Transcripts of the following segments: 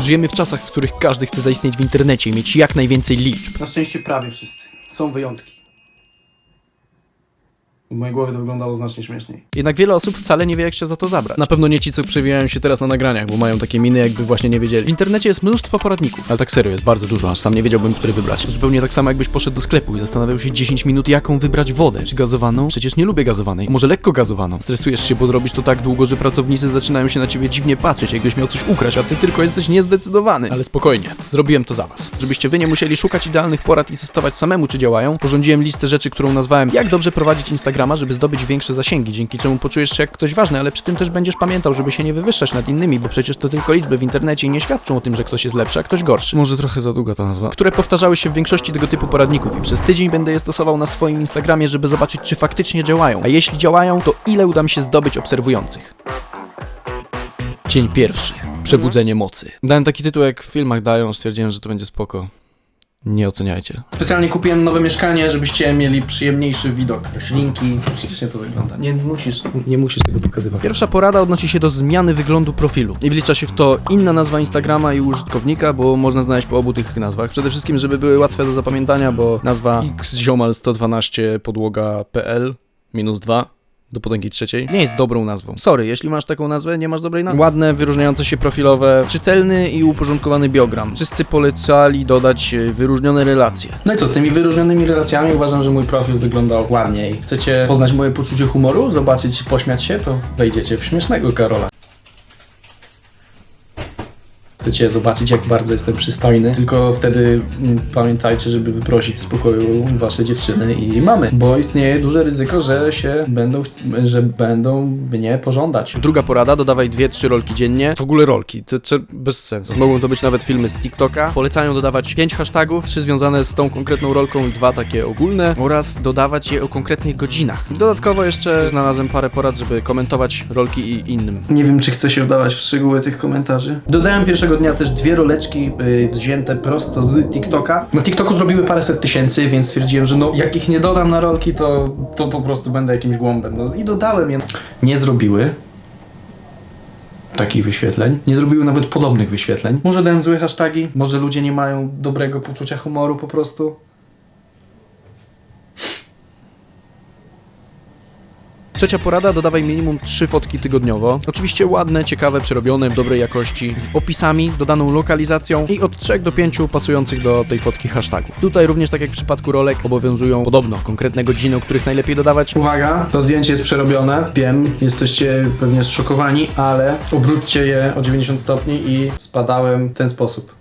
Żyjemy w czasach, w których każdy chce zaistnieć w internecie i mieć jak najwięcej liczb. Na szczęście prawie wszyscy. Są wyjątki. W mojej głowie to wyglądało znacznie śmieszniej. Jednak wiele osób wcale nie wie, jak się za to zabrać. Na pewno nie ci, co przewijają się teraz na nagraniach, bo mają takie miny, jakby właśnie nie wiedzieli. W internecie jest mnóstwo poradników, ale tak serio, jest bardzo dużo, aż sam nie wiedziałbym, który wybrać. Zupełnie tak samo, jakbyś poszedł do sklepu i zastanawiał się 10 minut, jaką wybrać wodę. Czy gazowaną? Przecież nie lubię gazowanej. Może lekko gazowaną. Stresujesz się, bo robisz to tak długo, że pracownicy zaczynają się na ciebie dziwnie patrzeć, jakbyś miał coś ukraść, a ty tylko jesteś niezdecydowany. Ale spokojnie, zrobiłem to za was. Żebyście wy nie musieli szukać idealnych porad i testować samemu, czy działają, porządziłem listę rzeczy, którą nazwałem Jak dobrze prowadzić Instagrama, żeby zdobyć większe zasięgi, dzięki czemu poczujesz się jak ktoś ważny, ale przy tym też będziesz pamiętał, żeby się nie wywyższać nad innymi, bo przecież to tylko liczby w internecie i nie świadczą o tym, że ktoś jest lepszy, a ktoś gorszy. Może trochę za długa ta nazwa. Które powtarzały się w większości tego typu poradników i przez tydzień będę je stosował na swoim Instagramie, żeby zobaczyć, czy faktycznie działają. A jeśli działają, to ile uda mi się zdobyć obserwujących. Dzień pierwszy. Przebudzenie mocy. Dałem taki tytuł, jak w filmach dają, stwierdziłem, że to będzie spoko. Nie oceniajcie. Specjalnie kupiłem nowe mieszkanie, żebyście mieli przyjemniejszy widok. Roślinki, przecież to wygląda. Nie musisz, nie musisz tego pokazywać. Pierwsza porada odnosi się do zmiany wyglądu profilu. I wlicza się w to inna nazwa Instagrama i użytkownika, bo można znaleźć po obu tych nazwach. Przede wszystkim, żeby były łatwe do zapamiętania, bo nazwa xziomal112 podłoga.pl minus 2 do potęgi trzeciej nie jest dobrą nazwą. Sorry, jeśli masz taką nazwę, nie masz dobrej nazwy. Ładne, wyróżniające się profilowe, czytelny i uporządkowany biogram. Wszyscy polecali dodać e, wyróżnione relacje. No i co, z tymi wyróżnionymi relacjami uważam, że mój profil wyglądał ładniej. Chcecie poznać moje poczucie humoru, zobaczyć, pośmiać się, to wejdziecie w śmiesznego Karola. Chcecie zobaczyć, jak bardzo jestem przystojny, tylko wtedy mm, pamiętajcie, żeby wyprosić z pokoju wasze dziewczyny i mamy, bo istnieje duże ryzyko, że się będą, że będą mnie pożądać. Druga porada, dodawaj dwie, trzy rolki dziennie. W ogóle rolki, to, to bez sensu. Mogą to być nawet filmy z TikToka. Polecają dodawać pięć hashtagów, trzy związane z tą konkretną rolką i dwa takie ogólne oraz dodawać je o konkretnych godzinach. Dodatkowo jeszcze znalazłem parę porad, żeby komentować rolki i innym. Nie wiem, czy chcę się wdawać w szczegóły tych komentarzy. Dodałem pierwszego dnia też dwie roleczki y, wzięte prosto z TikToka. Na TikToku zrobiły paręset tysięcy, więc stwierdziłem, że no jak ich nie dodam na rolki, to, to po prostu będę jakimś głąbem. No i dodałem je. Nie zrobiły takich wyświetleń. Nie zrobiły nawet podobnych wyświetleń. Może dałem złe hasztagi, może ludzie nie mają dobrego poczucia humoru po prostu. Trzecia porada, dodawaj minimum trzy fotki tygodniowo. Oczywiście ładne, ciekawe, przerobione, dobrej jakości, z opisami, dodaną lokalizacją i od 3 do 5 pasujących do tej fotki hashtagów. Tutaj również, tak jak w przypadku rolek, obowiązują podobno konkretne godziny, o których najlepiej dodawać. Uwaga, to zdjęcie jest przerobione. Wiem, jesteście pewnie zszokowani, ale obróćcie je o 90 stopni i spadałem w ten sposób.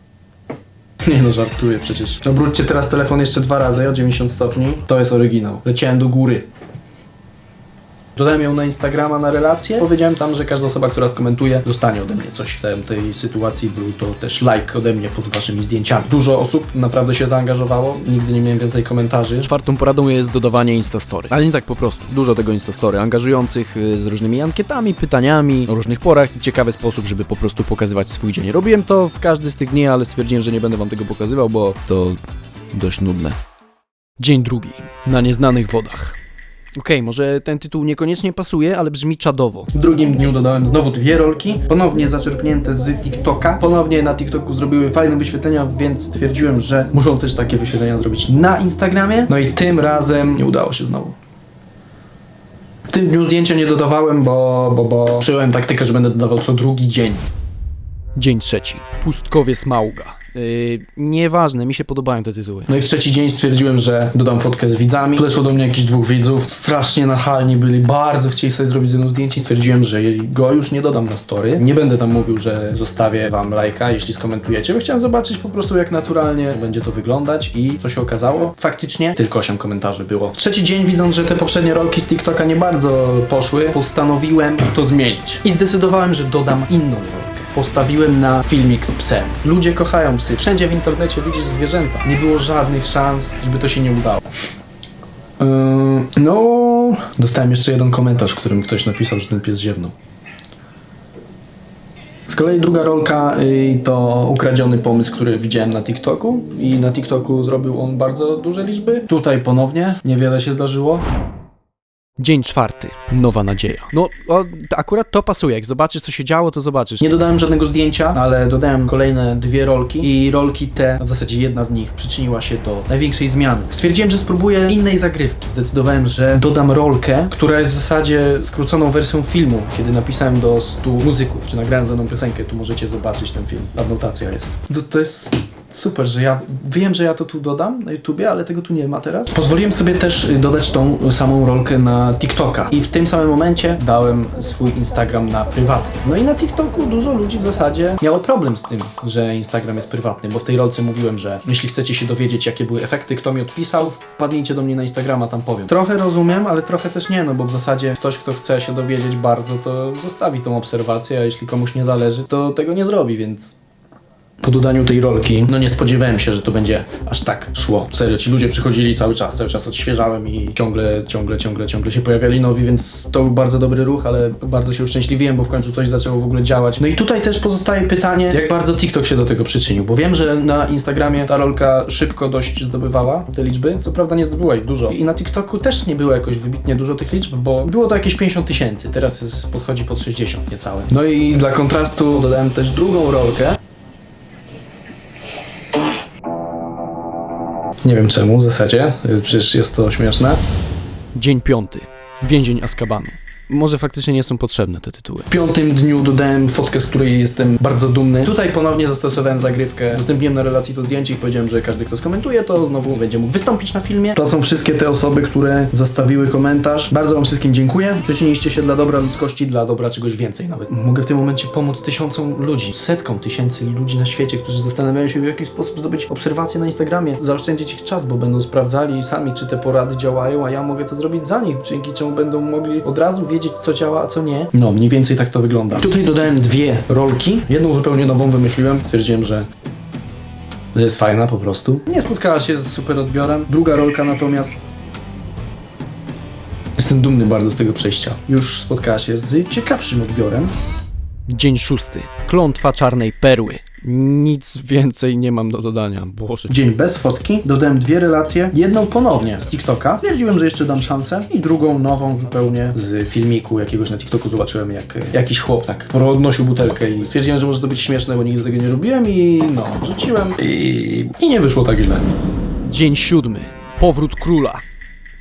Nie no, żartuję przecież. Obróćcie teraz telefon jeszcze dwa razy o 90 stopni. To jest oryginał. Leciałem do góry. Dodałem ją na Instagrama na relację. Powiedziałem tam, że każda osoba, która skomentuje, dostanie ode mnie coś w tej- tej sytuacji. Był to też like ode mnie pod waszymi zdjęciami. Dużo osób naprawdę się zaangażowało. Nigdy nie miałem więcej komentarzy. Czwartą poradą jest dodawanie Instastory. Ale nie tak po prostu. Dużo tego Instastory, angażujących y, z różnymi ankietami, pytaniami, o różnych porach ciekawy sposób, żeby po prostu pokazywać swój dzień. Robiłem to w każdy z tych dni, ale stwierdziłem, że nie będę wam tego pokazywał, bo to dość nudne. Dzień drugi. Na nieznanych wodach. Okej, może ten tytuł niekoniecznie pasuje, ale brzmi czadowo. W drugim dniu dodałem znowu dwie rolki, ponownie zaczerpnięte z TikToka. Ponownie na TikToku zrobiły fajne wyświetlenia, więc stwierdziłem, że muszą też takie wyświetlenia zrobić na Instagramie. No i tym razem nie udało się znowu. W tym dniu zdjęcia nie dodawałem, bo, bo, bo przyjąłem taktykę, że będę dodawał co drugi dzień. Dzień trzeci. Pustkowie Smauga. Yy, nieważne, mi się podobają te tytuły. No i w trzeci dzień stwierdziłem, że dodam fotkę z widzami. Podeszło do mnie jakichś dwóch widzów. Strasznie nachalni byli, bardzo chcieli sobie zrobić ze mną zdjęcie. i Stwierdziłem, że go już nie dodam na story. Nie będę tam mówił, że zostawię wam lajka, jeśli skomentujecie, bo chciałem zobaczyć po prostu jak naturalnie będzie to wyglądać i co się okazało. Faktycznie tylko 8 komentarzy było. W trzeci dzień, widząc, że te poprzednie rolki z TikToka nie bardzo poszły, postanowiłem to zmienić. I zdecydowałem, że dodam inną rolkę. Postawiłem na filmik z psem. Ludzie kochają psy. Wszędzie w internecie widzisz zwierzęta. Nie było żadnych szans, żeby to się nie udało. Yy, no, dostałem jeszcze jeden komentarz, w którym ktoś napisał, że ten pies ziewnął. Z kolei druga rolka y, to ukradziony pomysł, który widziałem na TikToku i na TikToku zrobił on bardzo duże liczby. Tutaj ponownie niewiele się zdarzyło. Dzień czwarty. Nowa nadzieja. No, o, akurat to pasuje. Jak zobaczysz, co się działo, to zobaczysz. Nie dodałem żadnego zdjęcia, ale dodałem kolejne dwie rolki i rolki te, w zasadzie jedna z nich przyczyniła się do największej zmiany. Stwierdziłem, że spróbuję innej zagrywki. Zdecydowałem, że dodam rolkę, która jest w zasadzie skróconą wersją filmu. Kiedy napisałem do 100 muzyków, czy nagrałem za mną piosenkę, tu możecie zobaczyć ten film. Adnotacja jest. To, to jest super, że ja wiem, że ja to tu dodam na YouTubie, ale tego tu nie ma teraz. Pozwoliłem sobie też y, dodać tą samą rolkę na TikToka i w tym samym momencie dałem swój Instagram na prywatny. No i na TikToku dużo ludzi w zasadzie miało problem z tym, że Instagram jest prywatny, bo w tej rolce mówiłem, że jeśli chcecie się dowiedzieć, jakie były efekty, kto mi odpisał, wpadnijcie do mnie na Instagrama, tam powiem. Trochę rozumiem, ale trochę też nie, no bo w zasadzie ktoś, kto chce się dowiedzieć bardzo, to zostawi tą obserwację, a jeśli komuś nie zależy, to tego nie zrobi, więc po dodaniu tej rolki, no nie spodziewałem się, że to będzie aż tak szło. Serio, ci ludzie przychodzili cały czas, cały czas odświeżałem i ciągle, ciągle, ciągle, ciągle się pojawiali nowi, więc to był bardzo dobry ruch, ale bardzo się uszczęśliwiłem, bo w końcu coś zaczęło w ogóle działać. No i tutaj też pozostaje pytanie, jak bardzo TikTok się do tego przyczynił, bo wiem, że na Instagramie ta rolka szybko dość zdobywała te liczby, co prawda nie zdobyła ich dużo. I na TikToku też nie było jakoś wybitnie dużo tych liczb, bo było to jakieś 50 tysięcy, teraz jest, podchodzi pod 60 niecałe. No i dla kontrastu dodałem też drugą rolkę, Nie wiem czemu w zasadzie, przecież jest to śmieszne. Dzień piąty. Więzień Azkabanu. Może faktycznie nie są potrzebne te tytuły. W piątym dniu dodałem fotkę, z której jestem bardzo dumny. Tutaj ponownie zastosowałem zagrywkę. Udostępniłem na relacji to zdjęcie i powiedziałem, że każdy, kto skomentuje, to znowu będzie mógł wystąpić na filmie. To są wszystkie te osoby, które zostawiły komentarz. Bardzo Wam wszystkim dziękuję. Przyczyniliście się dla dobra ludzkości, dla dobra czegoś więcej nawet. Mogę w tym momencie pomóc tysiącom ludzi, setkom tysięcy ludzi na świecie, którzy zastanawiają się, w jaki sposób zdobyć obserwacje na Instagramie, zaoszczędzić ich czas, bo będą sprawdzali sami, czy te porady działają, a ja mogę to zrobić za nich, dzięki czemu będą mogli od razu wiedzieć, co działa, a co nie. No, mniej więcej tak to wygląda. Tutaj dodałem dwie rolki. Jedną zupełnie nową wymyśliłem. Stwierdziłem, że jest fajna po prostu. Nie spotkała się z super odbiorem. Druga rolka natomiast Jestem dumny bardzo z tego przejścia. Już spotkała się z ciekawszym odbiorem. Dzień szósty. Klątwa czarnej perły. Nic więcej nie mam do dodania. Boże. Dzień bez fotki. Dodałem dwie relacje. Jedną ponownie z TikToka. Stwierdziłem, że jeszcze dam szansę. I drugą nową zupełnie z filmiku jakiegoś na TikToku zobaczyłem, jak jakiś chłop tak podnosił butelkę i stwierdziłem, że może to być śmieszne, bo nigdy tego nie robiłem i no, rzuciłem i, i nie wyszło tak źle. Dzień siódmy. Powrót króla.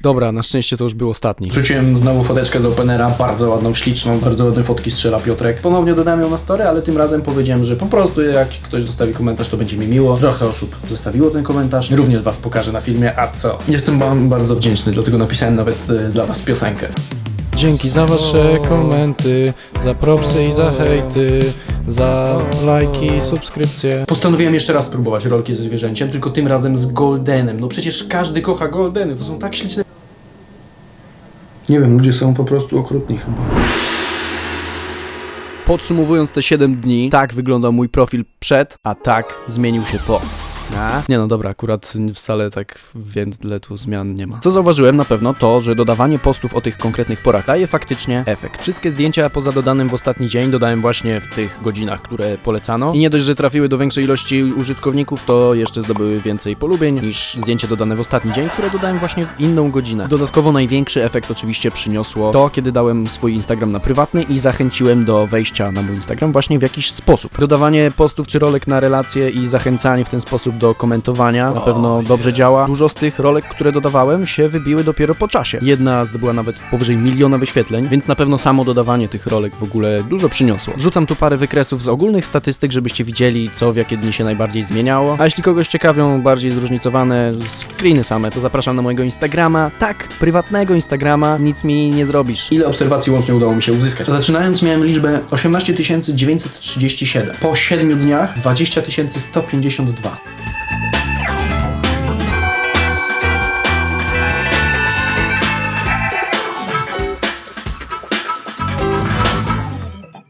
Dobra, na szczęście to już był ostatni. Wrzuciłem znowu foteczkę z Openera, bardzo ładną, śliczną, bardzo ładne fotki strzela Piotrek. Ponownie dodałem ją na story, ale tym razem powiedziałem, że po prostu jak ktoś zostawi komentarz, to będzie mi miło. Trochę osób zostawiło ten komentarz, również was pokażę na filmie, a co? Jestem wam bardzo wdzięczny, dlatego napisałem nawet y, dla was piosenkę. Dzięki za wasze komenty, za propsy i za hejty, za lajki, subskrypcje. Postanowiłem jeszcze raz spróbować rolki ze zwierzęciem, tylko tym razem z Goldenem. No przecież każdy kocha Goldeny, to są tak śliczne... Nie wiem, ludzie są po prostu okrutni chyba. Podsumowując te 7 dni, tak wyglądał mój profil przed, a tak zmienił się po. Nie no dobra, akurat wcale tak więcej tu zmian nie ma. Co zauważyłem na pewno to, że dodawanie postów o tych konkretnych porach daje faktycznie efekt. Wszystkie zdjęcia poza dodanym w ostatni dzień dodałem właśnie w tych godzinach, które polecano. I nie dość, że trafiły do większej ilości użytkowników, to jeszcze zdobyły więcej polubień niż zdjęcie dodane w ostatni dzień, które dodałem właśnie w inną godzinę. Dodatkowo największy efekt oczywiście przyniosło to, kiedy dałem swój Instagram na prywatny i zachęciłem do wejścia na mój Instagram właśnie w jakiś sposób. Dodawanie postów czy rolek na relacje i zachęcanie w ten sposób do komentowania na pewno dobrze działa. Dużo z tych rolek, które dodawałem się wybiły dopiero po czasie. Jedna zdobyła nawet powyżej miliona wyświetleń, więc na pewno samo dodawanie tych rolek w ogóle dużo przyniosło. Rzucam tu parę wykresów z ogólnych statystyk, żebyście widzieli, co w jakie dni się najbardziej zmieniało. A jeśli kogoś ciekawią bardziej zróżnicowane screeny same, to zapraszam na mojego Instagrama. Tak, prywatnego Instagrama, nic mi nie zrobisz. Ile obserwacji łącznie udało mi się uzyskać? Zaczynając miałem liczbę 18 937. Po 7 dniach 20 152.